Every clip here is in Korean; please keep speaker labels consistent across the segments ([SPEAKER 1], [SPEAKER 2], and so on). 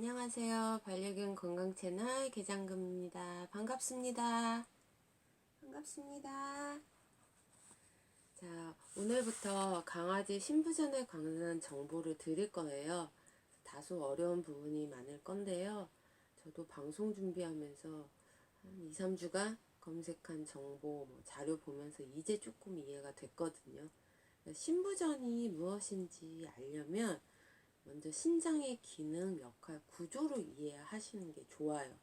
[SPEAKER 1] 안녕하세요. 반려견 건강 채널 개장금입니다. 반갑습니다. 반갑습니다. 자, 오늘부터 강아지 신부전에 관한 정보를 드릴 거예요. 다소 어려운 부분이 많을 건데요. 저도 방송 준비하면서 한 2, 3주간 검색한 정보, 뭐 자료 보면서 이제 조금 이해가 됐거든요. 신부전이 무엇인지 알려면 먼저 신장의 기능, 역할, 구조를 이해하시는 게 좋아요.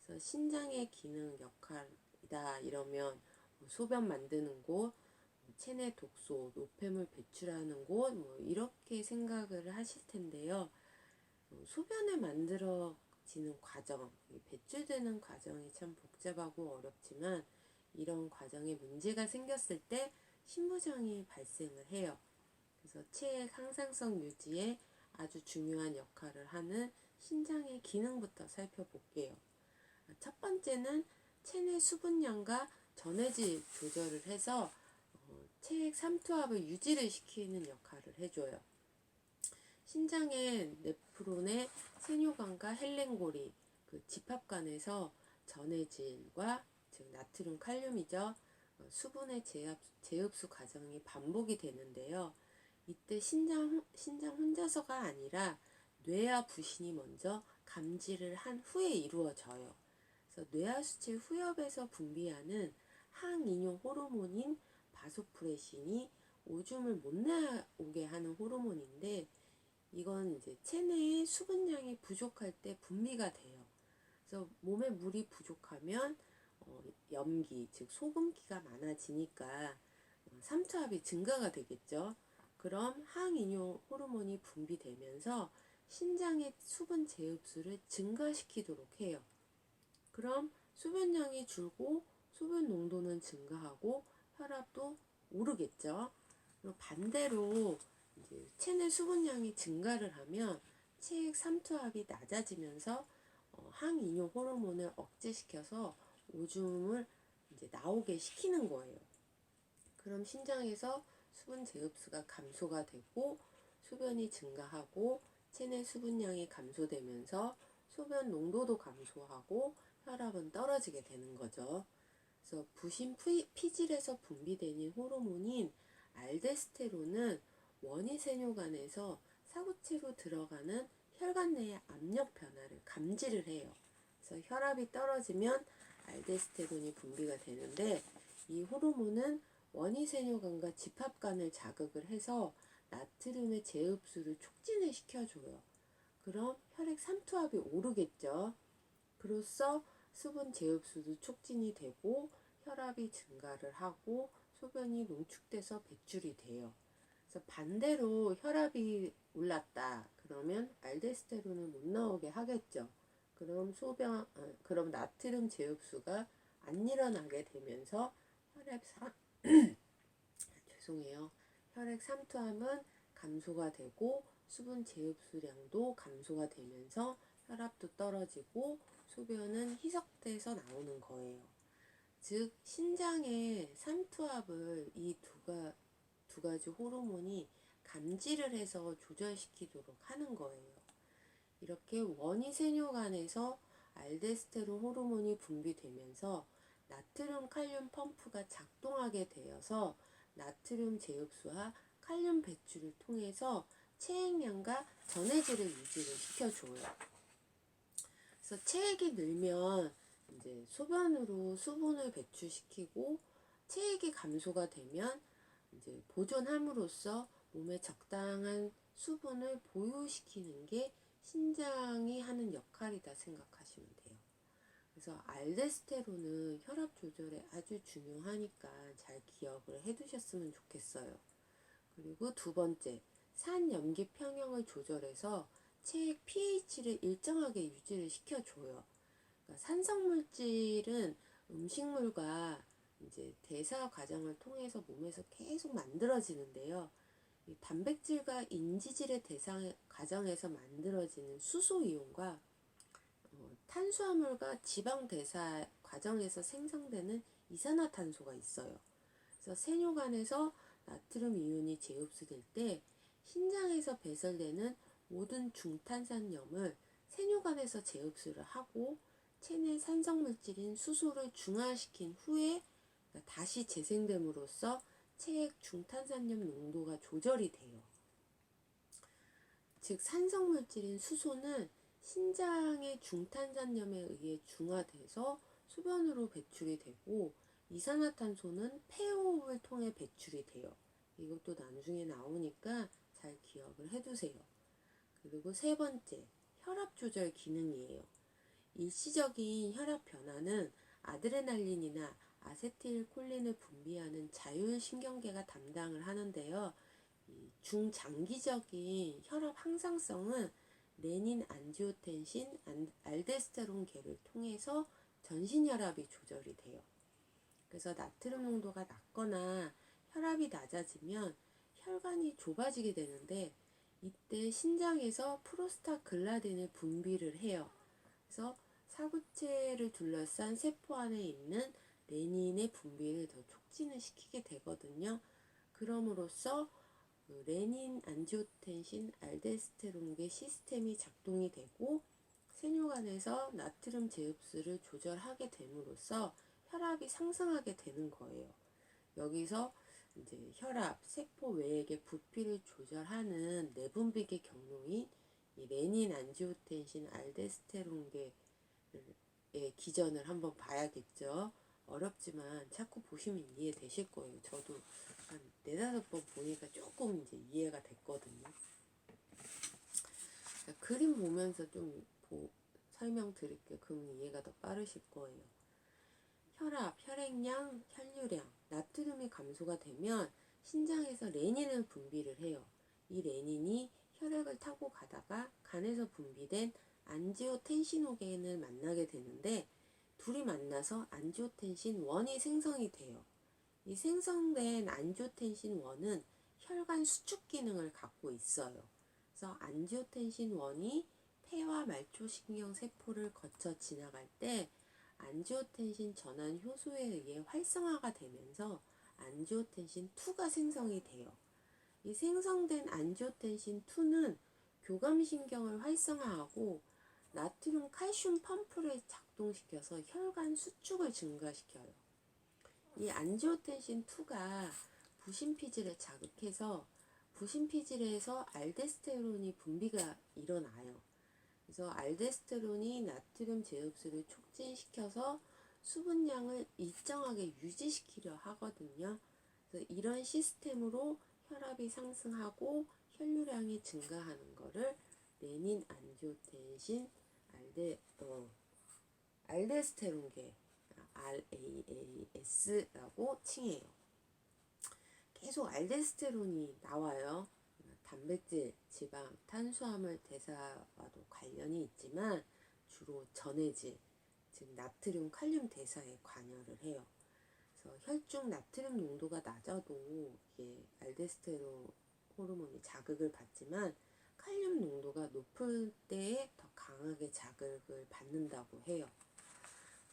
[SPEAKER 1] 그래서 신장의 기능, 역할이다 이러면 뭐 소변 만드는 곳, 뭐 체내 독소, 노폐물 배출하는 곳, 뭐 이렇게 생각을 하실 텐데요. 어, 소변을 만들어지는 과정, 배출되는 과정이 참 복잡하고 어렵지만 이런 과정에 문제가 생겼을 때 신부정이 발생을 해요. 그래서 체의 항상성 유지에 아주 중요한 역할을 하는 신장의 기능부터 살펴볼게요. 첫 번째는 체내 수분량과 전해질 조절을 해서 어, 체액 삼투압을 유지를 시키는 역할을 해줘요. 신장의 네프론의 세뇨관과 헬렌고리, 그 집합관에서 전해질과 즉 나트륨 칼륨이죠. 어, 수분의 재흡수 과정이 반복이 되는데요. 이때 신장, 신장 혼자서가 아니라 뇌와 부신이 먼저 감지를 한 후에 이루어져요. 그래서 뇌하수체 후엽에서 분비하는 항인용 호르몬인 바소프레신이 오줌을 못 나오게 하는 호르몬인데 이건 이제 체내의 수분량이 부족할 때 분비가 돼요. 그래서 몸에 물이 부족하면 어, 염기, 즉 소금기가 많아지니까 어, 삼투압이 증가가 되겠죠. 그럼 항인용 호르몬이 분비되면서 신장의 수분 재흡수를 증가시키도록 해요. 그럼 수변량이 줄고 수분 농도는 증가하고 혈압도 오르겠죠. 그럼 반대로 이제 체내 수분량이 증가를 하면 체액 삼투압이 낮아지면서 어, 항인용 호르몬을 억제시켜서 오줌을 이제 나오게 시키는 거예요. 그럼 신장에서 수분 재흡수가 감소가 되고 소변이 증가하고 체내 수분량이 감소되면서 소변 농도도 감소하고 혈압은 떨어지게 되는 거죠. 그래서 부신 피질에서 분비되는 호르몬인 알데스테론은 원위 세뇨관에서 사구체로 들어가는 혈관 내의 압력 변화를 감지를 해요. 그래서 혈압이 떨어지면 알데스테론이 분비가 되는데 이 호르몬은 원위세뇨관과 집합관을 자극을 해서 나트륨의 재흡수를 촉진을 시켜줘요. 그럼 혈액 삼투압이 오르겠죠. 그로써 수분 재흡수도 촉진이 되고 혈압이 증가를 하고 소변이 농축돼서 배출이 돼요. 그래서 반대로 혈압이 올랐다. 그러면 알데스테론을 못 나오게 하겠죠. 그럼 소변, 아, 그럼 나트륨 재흡수가 안 일어나게 되면서 혈액 사, 죄송해요. 혈액 삼투압은 감소가 되고 수분 재흡수량도 감소가 되면서 혈압도 떨어지고 소변은 희석돼서 나오는 거예요. 즉 신장의 삼투압을 이두두 가지 호르몬이 감지를 해서 조절시키도록 하는 거예요. 이렇게 원위세뇨관에서 알데스테론 호르몬이 분비되면서 나트륨 칼륨 펌프가 작동하게 되어서 나트륨 재흡수와 칼륨 배출을 통해서 체액량과 전해질을 유지를 시켜줘요. 그래서 체액이 늘면 이제 소변으로 수분을 배출시키고 체액이 감소가 되면 이제 보존함으로써 몸에 적당한 수분을 보유시키는 게 신장이 하는 역할이다 생각하시면 돼요. 그래서 알데스테론은 혈압 조절에 아주 중요하니까 잘 기억을 해 두셨으면 좋겠어요. 그리고 두 번째, 산염기 평형을 조절해서 체액 pH를 일정하게 유지를 시켜줘요. 그러니까 산성물질은 음식물과 이제 대사 과정을 통해서 몸에서 계속 만들어지는데요. 단백질과 인지질의 대사 과정에서 만들어지는 수소 이온과 어, 탄수화물과 지방 대사 과정에서 생성되는 이산화탄소가 있어요. 그래서 세뇨관에서 나트륨 이온이 재흡수될 때 신장에서 배설되는 모든 중탄산염을 세뇨관에서 재흡수를 하고 체내 산성물질인 수소를 중화시킨 후에 다시 재생됨으로써 체액 중탄산염 농도가 조절이 돼요. 즉 산성물질인 수소는 신장의 중탄산염에 의해 중화돼서 소변으로 배출이 되고 이산화탄소는 폐호흡을 통해 배출이 돼요. 이것도 나중에 나오니까 잘 기억을 해두세요. 그리고 세 번째, 혈압 조절 기능이에요. 일시적인 혈압 변화는 아드레날린이나 아세틸콜린을 분비하는 자율신경계가 담당을 하는데요. 이 중장기적인 혈압 항상성은 레닌 안지오텐신 안- 알데스테론계를 통해서 전신 혈압이 조절이 돼요. 그래서 나트륨 농도가 낮거나 혈압이 낮아지면 혈관이 좁아지게 되는데 이때 신장에서 프로스타글라딘을 분비를 해요. 그래서 사구체를 둘러싼 세포 안에 있는 레닌의 분비를 더 촉진을 시키게 되거든요. 그럼으로써 그 레닌 안지오텐신 알데스테론계 시스템이 작동이 되고 세뇨관에서 나트륨 재흡수를 조절하게 됨으로써 혈압이 상승하게 되는 거예요. 여기서 이제 혈압, 세포 외액의 부피를 조절하는 내분비계 경로인 이 레닌 안지오텐신 알데스테론계의 기전을 한번 봐야겠죠. 어렵지만 자꾸 보시면 이해되실 거예요. 저도 한 네다섯 번 보니까 조금 이제 이해가 됐거든요. 그러니까 그림 보면서 좀 보- 설명드릴게요. 그러면 이해가 더 빠르실 거예요. 혈압, 혈액량, 혈류량, 나트륨이 감소가 되면 신장에서 레닌을 분비를 해요. 이 레닌이 혈액을 타고 가다가 간에서 분비된 안지오텐신호겐을 만나게 되는데 둘이 만나서 안지오텐신 1이 생성이 돼요. 이 생성된 안지오텐신 1은 혈관 수축 기능을 갖고 있어요. 그래서 안지오텐신 1이 폐와 말초신경 세포를 거쳐 지나갈 때 안지오텐신 전환 효소에 의해 활성화가 되면서 안지오텐신 2가 생성이 돼요. 이 생성된 안지오텐신 2는 교감신경을 활성화하고 나트륨 칼슘 펌프를 작동시켜서 혈관 수축을 증가시켜요. 이 안지오텐신 2가 부신피질을 자극해서 부신피질에서 알데스테론이 분비가 일어나요. 그래서 알데스테론이 나트륨 재흡수를 촉진시켜서 수분량을 일정하게 유지시키려 하거든요. 그래서 이런 시스템으로 혈압이 상승하고 혈류량이 증가하는 거를 레닌 안지오텐신 알데 어, 알데스테론계 RAAS라고 칭해요. 계속 알데스테론이 나와요. 단백질, 지방, 탄수화물 대사와도 관련이 있지만 주로 전해질, 즉 나트륨, 칼륨 대사에 관여를 해요. 그래서 혈중 나트륨 농도가 낮아도 이게 알데스테론 호르몬이 자극을 받지만 칼륨 농도가 높을 때에 더 강하게 자극을 받는다고 해요.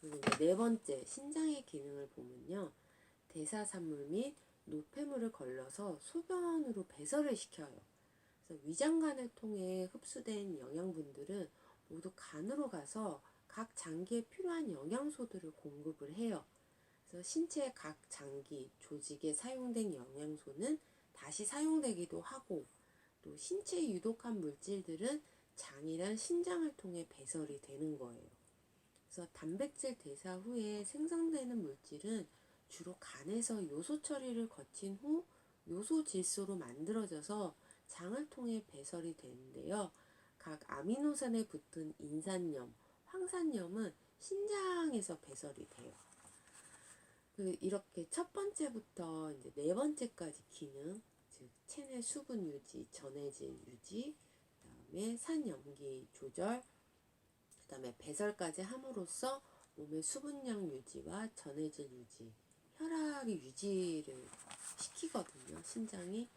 [SPEAKER 1] 그리고 네 번째 신장의 기능을 보면요. 대사산물 및 노폐물을 걸러서 소변으로 배설을 시켜요. 그래서 위장관을 통해 흡수된 영양분들은 모두 간으로 가서 각 장기에 필요한 영양소들을 공급을 해요. 그래서 신체 각 장기, 조직에 사용된 영양소는 다시 사용되기도 하고 또 신체에 유독한 물질들은 장이란 신장을 통해 배설이 되는 거예요. 그래서 단백질 대사 후에 생성되는 물질은 주로 간에서 요소 처리를 거친 후 요소 질소로 만들어져서 장을 통해 배설이 되는데요. 각 아미노산에 붙은 인산염, 황산염은 신장에서 배설이 돼요. 그 이렇게 첫 번째부터 이제 네 번째까지 기능, 즉 체내 수분 유지, 전해질 유지, 그 다음에 산염기 조절, 그 다음에 배설까지 함으로써 몸의 수분량 유지와 전해질 유지, 혈압이 유지를 시키거든요. 신장이.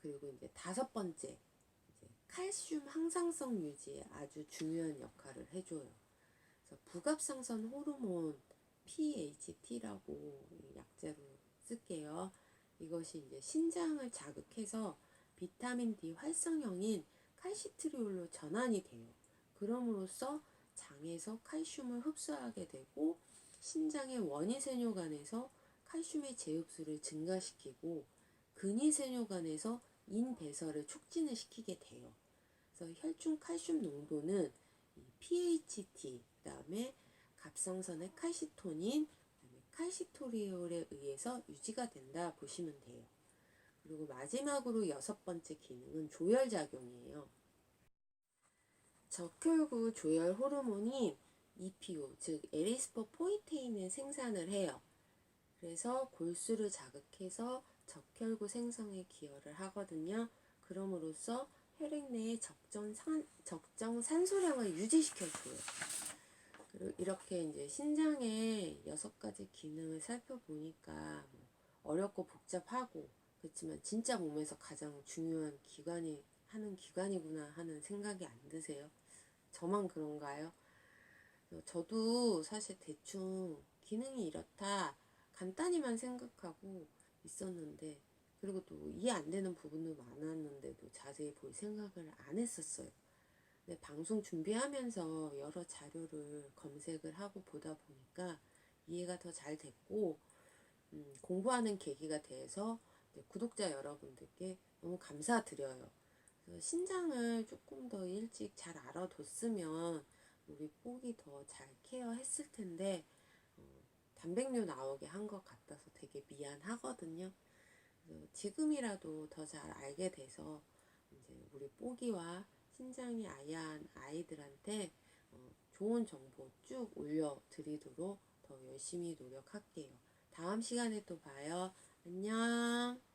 [SPEAKER 1] 그리고 이제 다섯 번째, 이제 칼슘 항상성 유지에 아주 중요한 역할을 해줘요. 그래서 부갑상선 호르몬 PHT라고 약자로 쓸게요. 이것이 이제 신장을 자극해서 비타민 D 활성형인 칼시트리올로 전환이 돼요. 그럼으로써 장에서 칼슘을 흡수하게 되고 신장의 원위세뇨관에서 칼슘의 재흡수를 증가시키고 근위세뇨관에서 인배설을 촉진을 시키게 돼요. 그래서 혈중 칼슘 농도는 이 PHT, 그 다음에 갑상선의 칼시토닌, 칼시토리올에 의해서 유지가 된다 보시면 돼요. 그리고 마지막으로 여섯 번째 기능은 조혈 작용이에요. 적혈구 조혈 호르몬이 EPO, 즉 에리스포 포이테인을 생산을 해요. 그래서 골수를 자극해서 적혈구 생성에 기여를 하거든요. 그럼으로써 혈액 내에 적정, 산, 적정 산소량을 유지시켜줘요. 이렇게 이제 신장의 여섯 가지 기능을 살펴보니까 뭐 어렵고 복잡하고 그렇지만 진짜 몸에서 가장 중요한 기관이 하는 기관이구나 하는 생각이 안 드세요? 저만 그런가요? 어, 저도 사실 대충 기능이 이렇다 간단히만 생각하고 있었는데 그리고 또 이해 안 되는 부분도 많았는데도 자세히 볼 생각을 안 했었어요. 근데 방송 준비하면서 여러 자료를 검색을 하고 보다 보니까 이해가 더 잘 됐고 음, 공부하는 계기가 돼서 이제 구독자 여러분들께 너무 감사드려요. 신장을 조금 더 일찍 잘 알아뒀으면 우리 뽁이 더잘 케어했을 텐데 어, 단백뇨 나오게 한 것 같아서 되게 미안하거든요. 지금이라도 더 잘 알게 돼서 이제 우리 뽁이와 신장이 아야한 아이들한테 어, 좋은 정보 쭉 올려드리도록 더 열심히 노력할게요. 다음 시간에 또 봐요. 안녕.